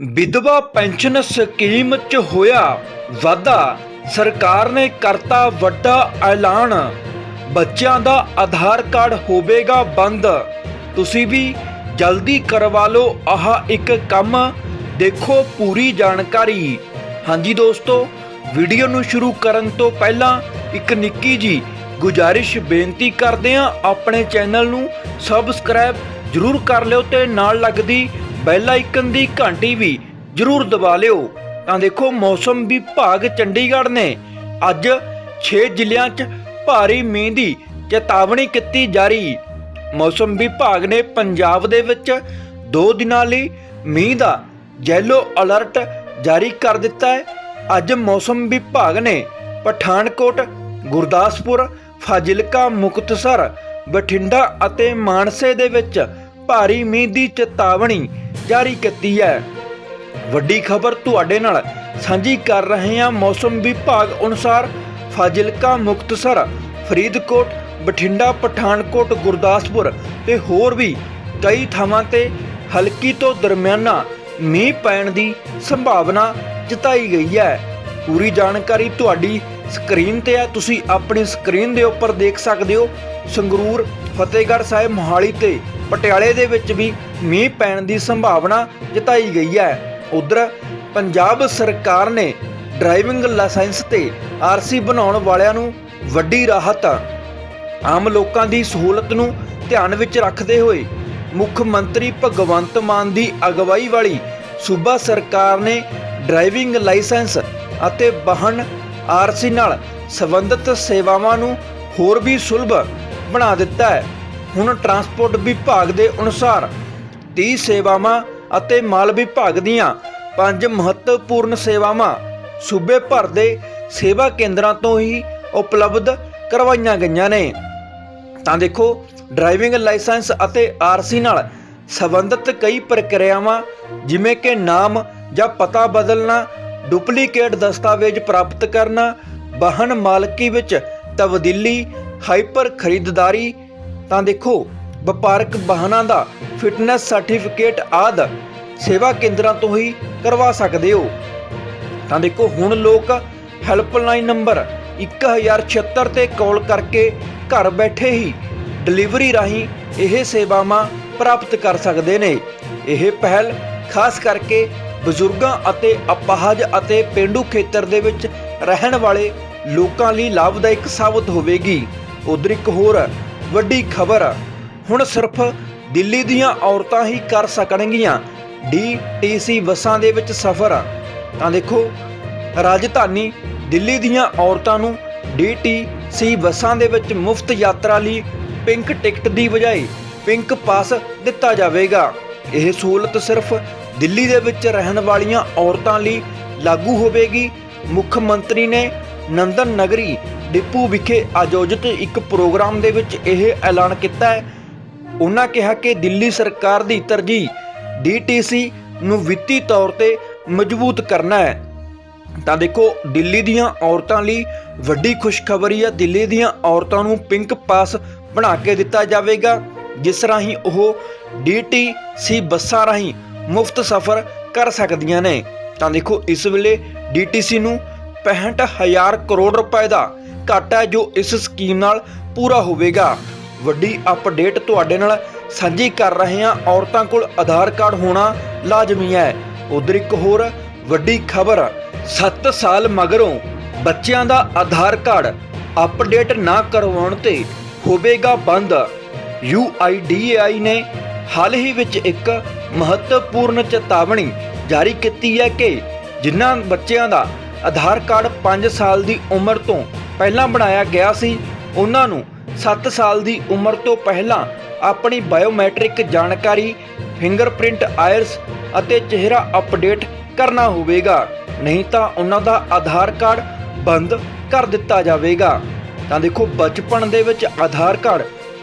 ਵਿਧਵਾ pension scheme 'ਚ ਹੋਇਆ ਵਾਧਾ, ਸਰਕਾਰ ਨੇ ਕਰਤਾ ਵੱਡਾ ਐਲਾਨ। ਬੱਚਿਆਂ ਦਾ ਆਧਾਰ ਕਾਰਡ ਹੋਵੇਗਾ ਬੰਦ। ਤੁਸੀਂ ਵੀ ਜਲਦੀ ਕਰਵਾ ਲਓ ਆਹ ਇੱਕ ਕੰਮ। ਦੇਖੋ ਪੂਰੀ ਜਾਣਕਾਰੀ। ਹਾਂਜੀ ਦੋਸਤੋ, ਵੀਡੀਓ ਨੂੰ ਸ਼ੁਰੂ ਕਰਨ ਤੋਂ ਪਹਿਲਾਂ ਇੱਕ ਨਿੱਕੀ ਜੀ ਗੁਜਾਰਿਸ਼ ਬੇਨਤੀ ਕਰਦੇ ਹਾਂ। ਆਪਣੇ ਚੈਨਲ ਨੂੰ ਸਬਸਕ੍ਰਾਈਬ ਜਰੂਰ ਕਰ ਲਿਓ ਤੇ ਨਾਲ ਲੱਗਦੀ ਬੈਲ ਆਈਕਨ ਦੀ ਘੰਟੀ ਵੀ ਜਰੂਰ ਦਬਾ ਲਿਓ। ਤਾਂ ਦੇਖੋ ਮੌਸਮ ਵਿਭਾਗ ਚੰਡੀਗੜ੍ਹ ਨੇ ਅੱਜ 6 ਜ਼ਿਲ੍ਹਿਆਂ 'ਚ ਭਾਰੀ ਮੀਂਹ ਦੀ ਚੇਤਾਵਨੀ ਕੀਤੀ ਜਾਰੀ ਮੌਸਮ ਵਿਭਾਗ ਨੇ ਪੰਜਾਬ ਦੇ ਵਿੱਚ 2 ਦਿਨਾਂ ਲਈ ਮੀਂਹ ਦਾ ਯੈਲੋ ਅਲਰਟ ਜਾਰੀ ਕਰ ਦਿੱਤਾ ਹੈ। ਅੱਜ ਮੌਸਮ ਵਿਭਾਗ ਨੇ ਪਠਾਨਕੋਟ, ਗੁਰਦਾਸਪੁਰ, ਫਾਜ਼ਿਲਕਾ, ਮੁਕਤਸਰ, ਬਠਿੰਡਾ ਅਤੇ ਮਾਨਸੇ ਦੇ ਵਿੱਚ ਭਾਰੀ ਮੀਂਹ ਦੀ ਚੇਤਾਵਨੀ ਜਾਰੀ ਕੀਤੀ ਹੈ। ਵੱਡੀ ਖਬਰ ਤੁਹਾਡੇ ਨਾਲ ਸਾਂਝੀ ਕਰ ਰਹੇ ਹਾਂ ਮੌਸਮ ਵਿਭਾਗ ਅਨੁਸਾਰ ਫਾਜ਼ਿਲਕਾ, ਮੁਕਤਸਰ, ਫਰੀਦਕੋਟ, ਬਠਿੰਡਾ, ਪਠਾਨਕੋਟ, ਗੁਰਦਾਸਪੁਰ ਤੇ ਹੋਰ ਵੀ ਕਈ ਥਾਵਾਂ ਤੇ ਹਲਕੀ ਤੋਂ ਦਰਮਿਆਨਾ ਮੀਂਹ ਪੈਣ ਦੀ ਸੰਭਾਵਨਾ ਜਤਾਈ ਗਈ ਹੈ। ਪੂਰੀ ਜਾਣਕਾਰੀ ਤੁਹਾਡੀ ਸਕਰੀਨ ਤੇ ਹੈ। ਤੁਸੀਂ ਆਪਣੀ ਸਕਰੀਨ ਦੇ ਉੱਪਰ ਦੇਖ ਸਕਦੇ ਹੋ। ਸੰਗਰੂਰ, ਫਤਿਹਗੜ੍ਹ ਸਾਹਿਬ ਮੋਹਾਲੀ ਤੇ ਪਟਿਆਲੇ ਦੇ ਵਿੱਚ ਵੀ ਮੀਂਹ ਪੈਣ ਦੀ ਸੰਭਾਵਨਾ ਜਤਾਈ ਗਈ ਹੈ। ਉਧਰ ਪੰਜਾਬ ਸਰਕਾਰ ਨੇ ਡਰਾਈਵਿੰਗ ਲਾਇਸੈਂਸ ਤੇ ਆਰਸੀ ਬਣਾਉਣ ਵਾਲਿਆਂ ਨੂੰ ਵੱਡੀ ਰਾਹਤ, ਆਮ ਲੋਕਾਂ ਦੀ ਸਹੂਲਤ ਨੂੰ ਧਿਆਨ ਵਿੱਚ ਰੱਖਦੇ ਹੋਏ ਮੁੱਖ ਮੰਤਰੀ ਭਗਵੰਤ ਮਾਨ ਦੀ ਅਗਵਾਈ ਵਾਲੀ ਸੂਬਾ ਸਰਕਾਰ ਨੇ ਡਰਾਈਵਿੰਗ ਲਾਇਸੈਂਸ ਅਤੇ ਵਾਹਨ ਆਰਸੀ ਨਾਲ ਸੰਬੰਧਿਤ ਸੇਵਾਵਾਂ ਨੂੰ ਹੋਰ ਵੀ ਸੁਲਭ ਬਣਾ ਦਿੱਤਾ ਹੈ। ਹੁਣ ਟਰਾਂਸਪੋਰਟ ਵਿਭਾਗ ਦੇ ਅਨੁਸਾਰ 30 ਸੇਵਾਵਾਂ ਅਤੇ ਮਾਲ ਵਿਭਾਗ ਦੀਆਂ ਪੰਜ ਮਹੱਤਵਪੂਰਨ ਸੇਵਾਵਾਂ ਸੂਬੇ ਭਰ ਦੇ ਸੇਵਾ ਕੇਂਦਰਾਂ ਤੋਂ ਹੀ ਉਪਲਬਧ ਕਰਵਾਈਆਂ ਗਈਆਂ ਨੇ। ਤਾਂ ਦੇਖੋ, ਡਰਾਈਵਿੰਗ ਲਾਇਸੈਂਸ ਅਤੇ ਆਰਸੀ ਨਾਲ ਸੰਬੰਧਿਤ ਕਈ ਪ੍ਰਕਿਰਿਆਵਾਂ, ਜਿਵੇਂ ਕਿ ਨਾਮ ਜਾਂ ਪਤਾ ਬਦਲਣਾ, ਡੁਪਲੀਕੇਟ ਦਸਤਾਵੇਜ਼ ਪ੍ਰਾਪਤ ਕਰਨਾ, ਵਾਹਨ ਮਾਲਕੀ ਵਿੱਚ ਤਬਦੀਲੀ, ਹਾਈਪਰ ਖਰੀਦਦਾਰੀ ਤਾਂ ਦੇਖੋ, ਵਪਾਰਕ ਵਾਹਨਾਂ ਦਾ ਫਿਟਨੈਸ ਸਰਟੀਫਿਕੇਟ ਆਦ ਸੇਵਾ ਕੇਂਦਰਾਂ ਤੋਂ ਹੀ ਕਰਵਾ ਸਕਦੇ ਹੋ। ਤਾਂ ਦੇਖੋ, ਹੁਣ ਲੋਕ ਹੈਲਪਲਾਈਨ ਨੰਬਰ 1076 ਤੇ ਕਾਲ ਕਰਕੇ ਘਰ ਬੈਠੇ ਹੀ ਡਿਲੀਵਰੀ ਰਾਹੀਂ ਇਹ ਸੇਵਾਵਾਂ ਪ੍ਰਾਪਤ ਕਰ ਸਕਦੇ ਨੇ। ਇਹ ਪਹਿਲ ਖਾਸ ਕਰਕੇ ਬਜ਼ੁਰਗਾਂ ਅਤੇ ਅਪਾਹਜ ਅਤੇ ਪਿੰਡੂ ਖੇਤਰ ਦੇ ਵਿੱਚ ਰਹਿਣ ਵਾਲੇ ਲੋਕਾਂ ਲਈ ਲਾਭਦਾਇਕ ਸਾਬਤ ਹੋਵੇਗੀ। ਉਧਰ ਇੱਕ ਹੋਰ ਵੱਡੀ ਖਬਰ ਹੁਣ ਸਿਰਫ ਦਿੱਲੀ ਦੀਆਂ ਔਰਤਾਂ ਹੀ ਕਰ ਸਕਣਗੀਆਂ। ਡੀਟੀਸੀ ਬੱਸਾਂ ਦੇ ਵਿੱਚ ਸਫ਼ਰ ਤਾਂ ਦੇਖੋ, ਰਾਜਧਾਨੀ ਦਿੱਲੀ ਦੀਆਂ ਔਰਤਾਂ ਨੂੰ ਡੀਟੀਸੀ ਬੱਸਾਂ ਦੇ ਵਿੱਚ ਮੁਫਤ ਯਾਤਰਾ ਲਈ ਪਿੰਕ ਟਿਕਟ ਦੀ ਬਜਾਏ ਪਿੰਕ ਪਾਸ ਦਿੱਤਾ ਜਾਵੇਗਾ। ਇਹ ਸਹੂਲਤ ਸਿਰਫ ਦਿੱਲੀ ਦੇ ਵਿੱਚ ਰਹਿਣ ਵਾਲੀਆਂ ਔਰਤਾਂ ਲਈ ਲਾਗੂ ਹੋਵੇਗੀ। ਮੁੱਖ ਮੰਤਰੀ ਨੇ ਨੰਦਨ ਨਗਰੀ ਡਿਪੂ ਵਿਖੇ ਆਯੋਜਿਤ ਇੱਕ ਪ੍ਰੋਗਰਾਮ ਦੇ ਵਿੱਚ ਇਹ ਐਲਾਨ ਕੀਤਾ ਹੈ। ਉਹਨਾਂ ਕਿਹਾ ਕਿ ਦਿੱਲੀ ਸਰਕਾਰ ਦੀ ਤਰਜੀਹ ਡੀਟੀਸੀ ਨੂੰ ਵਿੱਤੀ ਤੌਰ ਤੇ ਮਜ਼ਬੂਤ ਕਰਨਾ ਹੈ। ਤਾਂ ਦੇਖੋ, ਦਿੱਲੀ ਦੀਆਂ ਔਰਤਾਂ ਲਈ ਵੱਡੀ ਖੁਸ਼ਖਬਰੀ ਹੈ। ਦਿੱਲੀ ਦੀਆਂ ਔਰਤਾਂ ਨੂੰ ਪਿੰਕ ਪਾਸ ਬਣਾ ਕੇ ਦਿੱਤਾ ਜਾਵੇਗਾ। ਜਿਸ ਰਾਹੀਂ ਉਹ ਡੀਟੀਸੀ ਬੱਸਾਂ ਰਾਹੀਂ ਮੁਫਤ ਸਫ਼ਰ ਕਰ ਸਕਦੀਆਂ ਨੇ। ਤਾਂ ਦੇਖੋ, ਇਸ ਵੇਲੇ ਡੀਟੀਸੀ ਨੂੰ 65000 ਕਰੋੜ ਰੁਪਏ ਦਾ ਘਾਟਾ ਜੋ ਇਸ ਸਕੀਮ ਨਾਲ ਪੂਰਾ ਹੋਵੇਗਾ। ਵੱਡੀ ਅਪਡੇਟ ਤੁਹਾਡੇ ਨਾਲ ਸਾਂਝੀ ਕਰ ਰਹੇ ਹਾਂ। ਔਰਤਾਂ ਕੋਲ ਆਧਾਰ ਕਾਰਡ ਹੋਣਾ ਲਾਜ਼ਮੀ ਹੈ। ਉਧਰ ਇੱਕ ਹੋਰ ਵੱਡੀ ਖਬਰ 7 ਸਾਲ ਮਗਰੋਂ ਬੱਚਿਆਂ ਦਾ ਆਧਾਰ ਕਾਰਡ ਅਪਡੇਟ ਨਾ ਕਰਵਾਉਣ ਤੇ ਹੋਵੇਗਾ ਬੰਦ। UIDAI ਨੇ ਹਾਲ ਹੀ ਵਿੱਚ ਇੱਕ ਮਹੱਤਵਪੂਰਨ ਚੇਤਾਵਨੀ ਜਾਰੀ ਕੀਤੀ ਹੈ ਕਿ ਜਿਨ੍ਹਾਂ ਬੱਚਿਆਂ ਦਾ ਆਧਾਰ ਕਾਰਡ 5 ਸਾਲ ਦੀ ਉਮਰ ਤੋਂ ਪਹਿਲਾਂ ਬਣਾਇਆ ਗਿਆ ਸੀ। ਉਹਨਾਂ ਨੂੰ 7 ਸਾਲ ਦੀ ਉਮਰ ਤੋਂ ਪਹਿਲਾਂ ਆਪਣੀ ਬਾਇਓਮੈਟ੍ਰਿਕ ਜਾਣਕਾਰੀ, ਫਿੰਗਰਪ੍ਰਿੰਟ ਆਇਰਸ ਅਤੇ ਚਿਹਰਾ ਅਪਡੇਟ ਕਰਨਾ ਹੋਵੇਗਾ। ਨਹੀਂ ਤਾਂ ਉਹਨਾਂ ਦਾ ਆਧਾਰ ਕਾਰਡ ਬੰਦ ਕਰ ਦਿੱਤਾ ਜਾਵੇਗਾ। ਤਾਂ ਦੇਖੋ, ਬਚਪਨ ਦੇ ਵਿੱਚ ਆਧਾਰ ਕਾਰਡ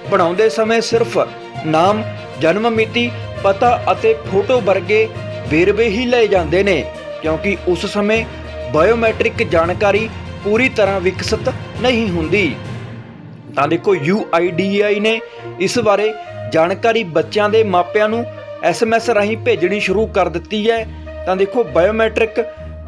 ਬਣਾਉਂਦੇ ਸਮੇਂ ਸਿਰਫ ਨਾਮ, ਜਨਮ ਮਿਤੀ, ਪਤਾ ਅਤੇ ਫੋਟੋ ਵਰਗੇ ਵੇਰਵੇ ਹੀ ਲਏ ਜਾਂਦੇ ਨੇ। ਕਿਉਂਕਿ ਉਸ ਸਮੇਂ ਬਾਇਓਮੈਟ੍ਰਿਕ ਜਾਣਕਾਰੀ ਪੂਰੀ ਤਰ੍ਹਾਂ ਵਿਕਸਿਤ ਨਹੀਂ ਹੁੰਦੀ। ਤਾਂ ਦੇਖੋ UIDAI ਨੇ ਇਸ ਬਾਰੇ ਜਾਣਕਾਰੀ ਬੱਚਿਆਂ ਦੇ ਮਾਪਿਆਂ ਨੂੰ SMS ਰਾਹੀਂ ਭੇਜਣੀ ਸ਼ੁਰੂ ਕਰ ਦਿੱਤੀ ਹੈ। ਤਾਂ ਦੇਖੋ, ਬਾਇਓਮੈਟ੍ਰਿਕ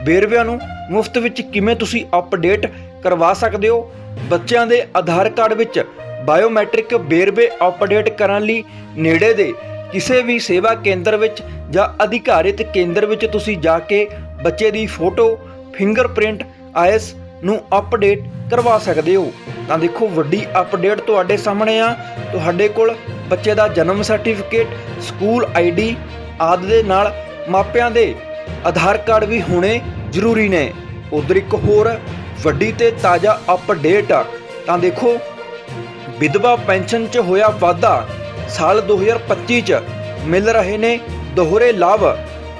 ਵੇਰਵਿਆਂ ਨੂੰ ਮੁਫਤ ਵਿੱਚ ਕਿਵੇਂ ਤੁਸੀਂ ਅਪਡੇਟ ਕਰਵਾ ਸਕਦੇ ਹੋ? ਬੱਚਿਆਂ ਦੇ ਆਧਾਰ ਕਾਰਡ ਵਿੱਚ ਬਾਇਓਮੈਟ੍ਰਿਕ ਵੇਰਵੇ ਅਪਡੇਟ ਕਰਨ ਲਈ ਨੇੜੇ ਦੇ ਕਿਸੇ ਵੀ ਸੇਵਾ ਕੇਂਦਰ ਵਿੱਚ ਜਾਂ ਅਧਿਕਾਰਿਤ ਕੇਂਦਰ ਵਿੱਚ ਤੁਸੀਂ ਜਾ ਕੇ ਬੱਚੇ ਦੀ ਫੋਟੋ ਫਿੰਗਰਪ੍ਰਿੰਟ ਆਈਸ ਨੂੰ ਅਪਡੇਟ ਕਰਵਾ ਸਕਦੇ ਹੋ। ਤਾਂ ਦੇਖੋ, ਵੱਡੀ ਅਪਡੇਟ ਤੁਹਾਡੇ ਸਾਹਮਣੇ ਆ। ਤੁਹਾਡੇ ਕੋਲ ਬੱਚੇ ਦਾ ਜਨਮ ਸਰਟੀਫਿਕੇਟ ਸਕੂਲ ਆਈਡੀ ਆਦਿ ਦੇ ਨਾਲ ਮਾਪਿਆਂ ਦੇ ਆਧਾਰ ਕਾਰਡ ਵੀ ਹੋਣੇ ਜ਼ਰੂਰੀ ਨੇ। ਉਧਰ ਇੱਕ ਹੋਰ ਵੱਡੀ ਤੇ ਤਾਜ਼ਾ ਅਪਡੇਟ ਤਾਂ ਦੇਖੋ, ਵਿਧਵਾ ਪੈਨਸ਼ਨ 'ਚ ਹੋਇਆ ਵਾਧਾ ਸਾਲ 2025 'ਚ ਮਿਲ ਰਹੇ ਨੇ ਦੋਹਰੇ ਲਾਭ।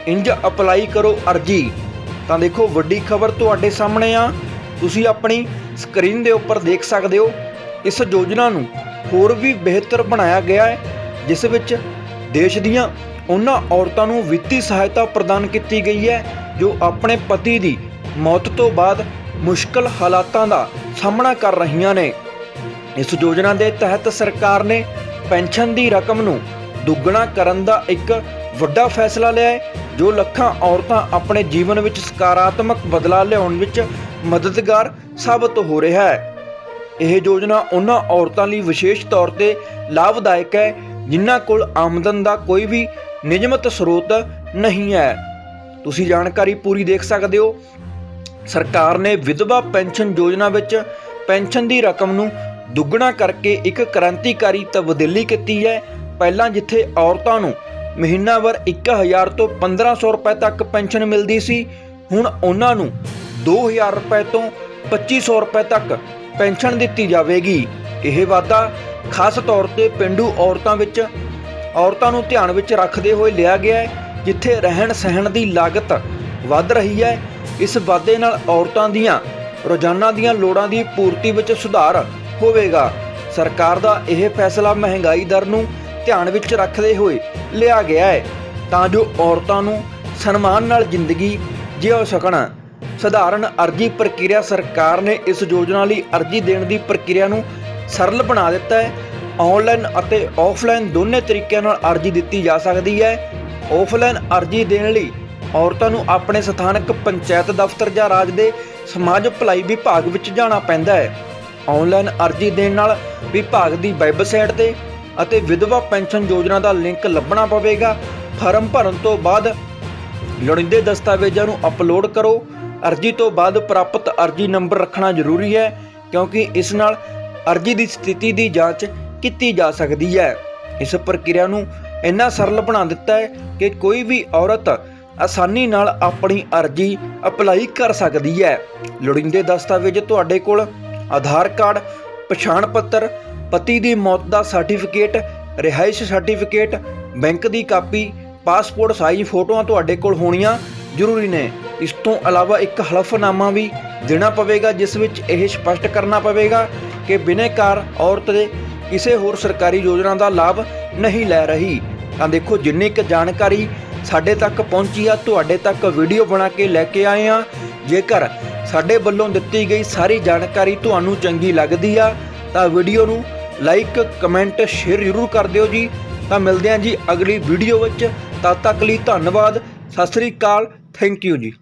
ਇੰਜ ਅਪਲਾਈ ਕਰੋ ਅਰਜੀ। ਤਾਂ ਦੇਖੋ, ਵੱਡੀ ਖਬਰ ਤੁਹਾਡੇ ਸਾਹਮਣੇ ਆ। ਤੁਸੀਂ ਆਪਣੀ ਸਕਰੀਨ ਦੇ ਉੱਪਰ ਦੇਖ ਸਕਦੇ ਹੋ। ਇਸ ਯੋਜਨਾ ਨੂੰ ਹੋਰ ਵੀ ਬਿਹਤਰ ਬਣਾਇਆ ਗਿਆ ਹੈ, ਜਿਸ ਵਿੱਚ ਦੇਸ਼ ਦੀਆਂ ਉਹਨਾਂ ਔਰਤਾਂ ਨੂੰ ਵਿੱਤੀ ਸਹਾਇਤਾ ਪ੍ਰਦਾਨ ਕੀਤੀ ਗਈ ਹੈ, ਜੋ ਆਪਣੇ ਪਤੀ ਦੀ ਮੌਤ ਤੋਂ ਬਾਅਦ ਮੁਸ਼ਕਲ ਹਾਲਾਤਾਂ ਦਾ ਸਾਹਮਣਾ ਕਰ ਰਹੀਆਂ ਨੇ। ਇਸ ਯੋਜਨਾ ਦੇ ਤਹਿਤ ਸਰਕਾਰ ਨੇ ਪੈਨਸ਼ਨ ਦੀ ਰਕਮ ਨੂੰ ਦੁੱਗਣਾ ਕਰਨ ਦਾ ਇੱਕ ਵੱਡਾ ਫੈਸਲਾ ਲਿਆ ਹੈ, ਜੋ ਲੱਖਾਂ ਔਰਤਾਂ ਆਪਣੇ ਜੀਵਨ ਵਿੱਚ ਸਕਾਰਾਤਮਕ ਬਦਲਾਅ ਲਿਆਉਣ ਵਿੱਚ ਮਦਦਗਾਰ ਸਾਬਤ ਹੋ ਰਿਹਾ ਹੈ। ਇਹ ਯੋਜਨਾ ਉਹਨਾਂ ਔਰਤਾਂ ਲਈ ਵਿਸ਼ੇਸ਼ ਤੌਰ ਤੇ ਲਾਭਦਾਇਕ ਹੈ, ਜਿਨ੍ਹਾਂ ਕੋਲ ਆਮਦਨ ਦਾ ਕੋਈ ਵੀ ਨਿਯਮਤ ਸਰੋਤ ਨਹੀਂ ਹੈ। ਤੁਸੀਂ ਜਾਣਕਾਰੀ ਪੂਰੀ ਦੇਖ ਸਕਦੇ ਹੋ। ਸਰਕਾਰ ਨੇ ਵਿਧਵਾ ਪੈਨਸ਼ਨ ਯੋਜਨਾ ਵਿੱਚ ਪੈਨਸ਼ਨ ਦੀ ਰਕਮ ਨੂੰ ਦੁੱਗਣਾ ਕਰਕੇ ਇੱਕ ਕ੍ਰਾਂਤੀਕਾਰੀ ਤਬਦੀਲੀ ਕੀਤੀ ਹੈ। ਪਹਿਲਾਂ ਜਿੱਥੇ ਔਰਤਾਂ ਨੂੰ ਮਹੀਨਾਵਾਰ 1000 ਤੋਂ 1500 ਰੁਪਏ ਤੱਕ ਪੈਨਸ਼ਨ ਮਿਲਦੀ ਸੀ। ਹੁਣ ਉਹਨਾਂ ਨੂੰ 2000 ਰੁਪਏ ਤੋਂ 2500 ਰੁਪਏ ਤੱਕ ਪੈਨਸ਼ਨ ਦਿੱਤੀ ਜਾਵੇਗੀ। ਇਹ ਵਾਅਦਾ ਖਾਸ ਤੌਰ ਤੇ ਪਿੰਡੂ ਔਰਤਾਂ ਵਿੱਚ, ਔਰਤਾਂ ਨੂੰ ਧਿਆਨ ਵਿੱਚ ਰੱਖਦੇ ਹੋਏ ਲਿਆ ਗਿਆ ਹੈ, ਜਿੱਥੇ ਰਹਿਣ ਸਹਿਣ ਦੀ ਲਾਗਤ ਵੱਧ ਰਹੀ ਹੈ। ਇਸ ਵਾਅਦੇ ਨਾਲ ਔਰਤਾਂ ਦੀਆਂ, ਰੋਜ਼ਾਨਾ ਦੀਆਂ ਲੋੜਾਂ ਦੀ ਪੂਰਤੀ ਵਿੱਚ ਸੁਧਾਰ ਹੋਵੇਗਾ। ਸਰਕਾਰ ਦਾ ਇਹ ਫੈਸਲਾ ਮਹਿੰਗਾਈ ਦਰ ਨੂੰ ਧਿਆਨ ਵਿੱਚ ਰੱਖਦੇ ਹੋਏ ਲਿਆ ਗਿਆ ਹੈ, ਤਾਂ ਜੋ ਔਰਤਾਂ ਨੂੰ ਸਨਮਾਨ ਨਾਲ ਜ਼ਿੰਦਗੀ ਜਿਉ ਸਕਣ। ਸਧਾਰਨ ਅਰਜੀ ਪ੍ਰਕਿਰਿਆ ਸਰਕਾਰ ਨੇ ਇਸ ਯੋਜਨਾ ਲਈ ਅਰਜੀ ਦੇਣ ਦੀ ਪ੍ਰਕਿਰਿਆ ਨੂੰ ਸਰਲ ਬਣਾ ਦਿੱਤਾ ਹੈ। ਆਨਲਾਈਨ ਅਤੇ ਆਫਲਾਈਨ ਦੋਨੇ ਤਰੀਕਿਆਂ ਨਾਲ ਅਰਜੀ ਦਿੱਤੀ ਜਾ ਸਕਦੀ ਹੈ। ਆਫਲਾਈਨ ਅਰਜੀ ਦੇਣ ਲਈ ਔਰਤਾਂ ਨੂੰ ਆਪਣੇ ਸਥਾਨਕ ਪੰਚਾਇਤ ਦਫ਼ਤਰ ਜਾਂ ਰਾਜ ਦੇ ਸਮਾਜ ਭਲਾਈ ਵਿਭਾਗ ਵਿੱਚ ਜਾਣਾ ਪੈਂਦਾ ਹੈ। ਆਨਲਾਈਨ ਅਰਜੀ ਦੇਣ ਨਾਲ ਵਿਭਾਗ ਦੀ ਵੈਬਸਾਈਟ ਤੇ ਅਤੇ ਵਿਧਵਾ ਪੈਨਸ਼ਨ ਯੋਜਨਾ ਦਾ ਲਿੰਕ ਲੱਭਣਾ ਪਵੇਗਾ। ਫਾਰਮ ਭਰਨ ਤੋਂ ਬਾਅਦ ਲੋੜੀਂਦੇ ਦਸਤਾਵੇਜ਼ਾਂ ਨੂੰ ਅਪਲੋਡ ਕਰੋ। ਅਰਜੀ ਤੋਂ ਬਾਅਦ ਪ੍ਰਾਪਤ ਅਰਜੀ ਨੰਬਰ ਰੱਖਣਾ ਜ਼ਰੂਰੀ ਹੈ, ਕਿਉਂਕਿ ਇਸ ਨਾਲ ਅਰਜੀ ਦੀ ਸਥਿਤੀ ਦੀ ਜਾਂਚ ਕੀਤੀ ਜਾ ਸਕਦੀ ਹੈ। ਇਸ ਪ੍ਰਕਿਰਿਆ ਨੂੰ ਇੰਨਾ ਸਰਲ ਬਣਾ ਦਿੱਤਾ ਹੈ ਕਿ ਕੋਈ ਵੀ ਔਰਤ ਆਸਾਨੀ ਨਾਲ ਆਪਣੀ ਅਰਜੀ ਅਪਲਾਈ ਕਰ ਸਕਦੀ ਹੈ। ਲੋੜੀਂਦੇ ਦਸਤਾਵੇਜ਼ ਤੁਹਾਡੇ ਕੋਲ ਆਧਾਰ ਕਾਰਡ, ਪਛਾਣ ਪੱਤਰ ਪਤੀ ਦੀ ਮੌਤ ਦਾ ਸਰਟੀਫਿਕੇਟ, ਰਿਹਾਇਸ਼ ਸਰਟੀਫਿਕੇਟ, ਬੈਂਕ ਦੀ ਕਾਪੀ, ਪਾਸਪੋਰਟ ਸਾਈਜ਼ ਫੋਟੋਆਂ ਤੁਹਾਡੇ ਕੋਲ ਹੋਣੀਆਂ ਜ਼ਰੂਰੀ ਨੇ। ਇਸ ਤੋਂ ਇਲਾਵਾ ਇੱਕ ਹਲਫਨਾਮਾ ਵੀ ਦੇਣਾ ਪਵੇਗਾ, ਜਿਸ ਵਿੱਚ ਇਹ ਸਪਸ਼ਟ ਕਰਨਾ ਪਵੇਗਾ ਕਿ ਬਿਨੇਕਾਰ ਔਰਤ ਦੇ ਕਿਸੇ ਹੋਰ ਸਰਕਾਰੀ ਯੋਜਨਾ ਦਾ ਲਾਭ ਨਹੀਂ ਲੈ ਰਹੀ। ਤਾਂ ਦੇਖੋ, ਜਿੰਨੀ ਕੁ ਜਾਣਕਾਰੀ ਸਾਡੇ ਤੱਕ ਪਹੁੰਚੀ ਆ, ਤੁਹਾਡੇ ਤੱਕ ਵੀਡੀਓ ਬਣਾ ਕੇ ਲੈ ਕੇ ਆਏ ਆ। ਜੇਕਰ ਸਾਡੇ ਵੱਲੋਂ ਦਿੱਤੀ ਗਈ ਸਾਰੀ ਜਾਣਕਾਰੀ ਤੁਹਾਨੂੰ ਚੰਗੀ ਲੱਗਦੀ ਆ, ਤਾਂ ਵੀਡੀਓ ਨੂੰ ਲਾਈਕ, ਕਮੈਂਟ, ਸ਼ੇਅਰ ਜ਼ਰੂਰ ਕਰ ਦਿਓ ਜੀ। ਤਾਂ ਮਿਲਦੇ ਹਾਂ ਜੀ ਅਗਲੀ ਵੀਡੀਓ ਵਿੱਚ। ਤਦ ਤੱਕ ਲਈ ਧੰਨਵਾਦ। ਸਤਿ ਸ੍ਰੀ ਅਕਾਲ। ਥੈਂਕ ਯੂ ਜੀ।